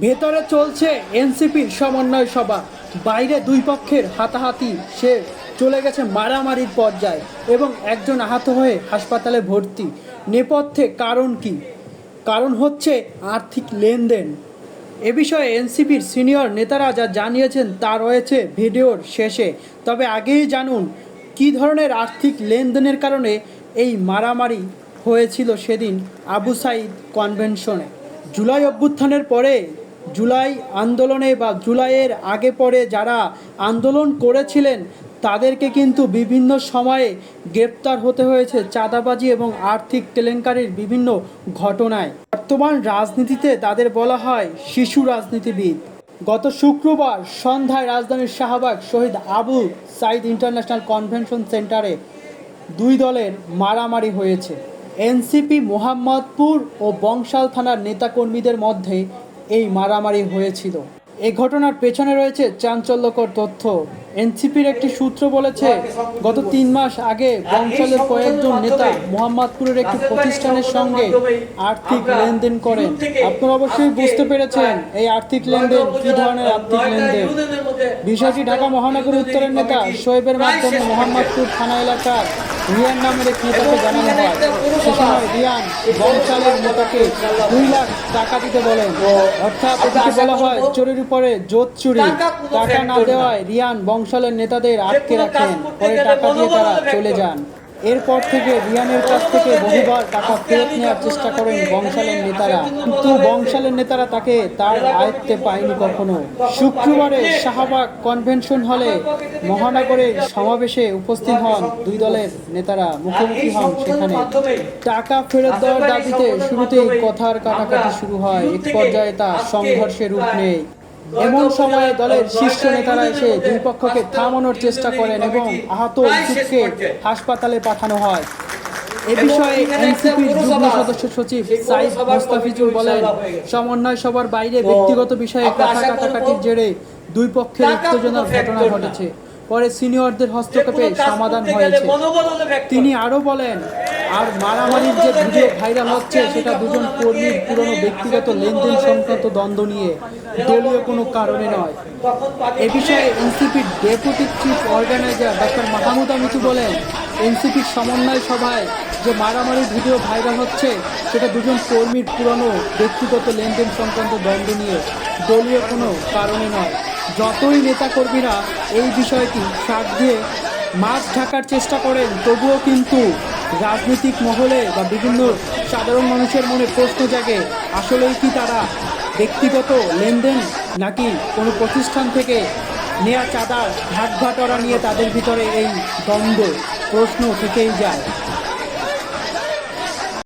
ভেতরে চলছে এনসিপির সমন্বয় সভা। বাইরে দুই পক্ষের হাতাহাতি সে চলে গেছে মারামারির পর্যায়ে এবং একজন আহত হয়ে হাসপাতালে ভর্তি। নেপথ্যে কারণ কি? কারণ হচ্ছে আর্থিক লেনদেন। এ বিষয়ে এনসিপির সিনিয়র নেতারা যা জানিয়েছেন তা রয়েছে ভিডিওর শেষে। তবে আগেই জানুন, কী ধরনের আর্থিক লেনদেনের কারণে এই মারামারি হয়েছিল সেদিন আবু সাইদ কনভেনশনে? জুলাই অভ্যুত্থানের পরে জুলাই আন্দোলনে বা জুলাইয়ের আগে পরে যারা আন্দোলন করেছিলেন, তাদেরকে কিন্তু বিভিন্ন সময়ে গ্রেপ্তার হতে হয়েছে চাঁদাবাজি এবং আর্থিক কেলেঙ্কারির বিভিন্ন ঘটনায়। বর্তমান রাজনীতিতে তাদের বলা হয় শিশু রাজনীতিবিদ। গত শুক্রবার সন্ধ্যায় রাজধানীর শাহবাগ শহীদ আবু সাইদ ইন্টারন্যাশনাল কনভেনশন সেন্টারে দুই দলের মারামারি হয়েছে। এনসিপি, মোহাম্মদপুর ও বংশাল থানার নেতাকর্মীদের মধ্যে এই মারামারি হয়েছিল। এই ঘটনার পেছনে রয়েছে চাঞ্চল্যকর তথ্য। এনসিপির একটি সূত্র বলেছে, গত তিন মাস আগে বংশালের কয়েকজন নেতা মোহাম্মদপুরের একটি প্রতিষ্ঠানের সঙ্গে আর্থিক লেনদেন করেন। আপনারা অবশ্যই বুঝতে পেরেছেন এই আর্থিক লেনদেন কি ধরনের আর্থিক লেনদেন। বিষয়টি ঢাকা মহানগর উত্তরের নেতা শোয়েবের মাধ্যমে মোহাম্মদপুর থানা এলাকার রিয়ান নামের একটি নেতাকে জানানো হয়। সে সময় রিয়ান বংশালের নেতাকে দুই লাখ টাকা দিতে বলেন। অর্থাৎ এটিকে বলা হয় চোরের উপরে জোত চুরি। টাকা না দেওয়ায় রিয়ান বংশালের নেতাদের আটকে রাখেন। পরে টাকা দিয়ে তারা চলে যান। এরপর থেকে রিয়ানের কাছ থেকে বহুবার টাকা ফেরত নেওয়ার চেষ্টা করেন বংশালের নেতারা। কিন্তু বংশালের নেতারা তাকে তার আয়ত্তে পায়নি কখনো। শুক্রবারে শাহবাগ কনভেনশন হলে মহানগরের সমাবেশে উপস্থিত হন দুই দলের নেতারা। মুখোমুখি হন সেখানে। টাকা ফেরত দেওয়ার দাবিতে শুরুতেই কথার কাটাকাটি শুরু হয়। এক পর্যায়ে তা সংঘর্ষের রূপ নেয়। এমন সময়ে দলের শীর্ষ নেতারা এসে দুই পক্ষকে থামানোর চেষ্টা করেন এবং আহত ইউসুফকে হাসপাতালে পাঠানো হয়। এ বিষয়ে এনসিপির যুগ্ম সদস্য সচিব সাইদ মোস্তাফিজুর বলেন সমন্বয় সবার বাইরে ব্যক্তিগত বিষয়ে কথা কাটাকাটির জেরে দুই পক্ষের উত্তেজনার ঘটনা ঘটেছে। পরে সিনিয়রদের হস্তক্ষেপে সমাধান হয়েছে। তিনি আরও বলেন আর মারামারির যে ভিডিও ভাইরাল হচ্ছে সেটা দুজন কর্মীর পুরনো ব্যক্তিগত লেনদেন সংক্রান্ত দ্বন্দ্ব নিয়ে দলীয় কোনো কারণে নয়। এ বিষয়ে এনসিপির deputy chief organizer doctor Mahmud আমিতু বলেন এনসিপির সমন্বয় সভায় যে মারামারির ভিডিও ভাইরাল হচ্ছে, সেটা দুজন কর্মীর পুরনো ব্যক্তিগত লেনদেন সংক্রান্ত দ্বন্দ্ব নিয়ে দলীয় কোনো কারণে নয়। যতই নেতাকর্মীরা এই বিষয়টি সাথ দিয়ে মাছ ঢাকার চেষ্টা করেন, তবুও কিন্তু রাজনৈতিক মহলে বা বিভিন্ন সাধারণ মানুষের মনে প্রশ্ন জাগে, আসলেই কি তারা ব্যক্তিগত লেনদেন নাকি কোনো প্রতিষ্ঠান থেকে নেয়া চাঁদার ভাগ নিয়ে তাদের ভিতরে এই দ্বন্দ্ব? প্রশ্ন থেকেই যায়।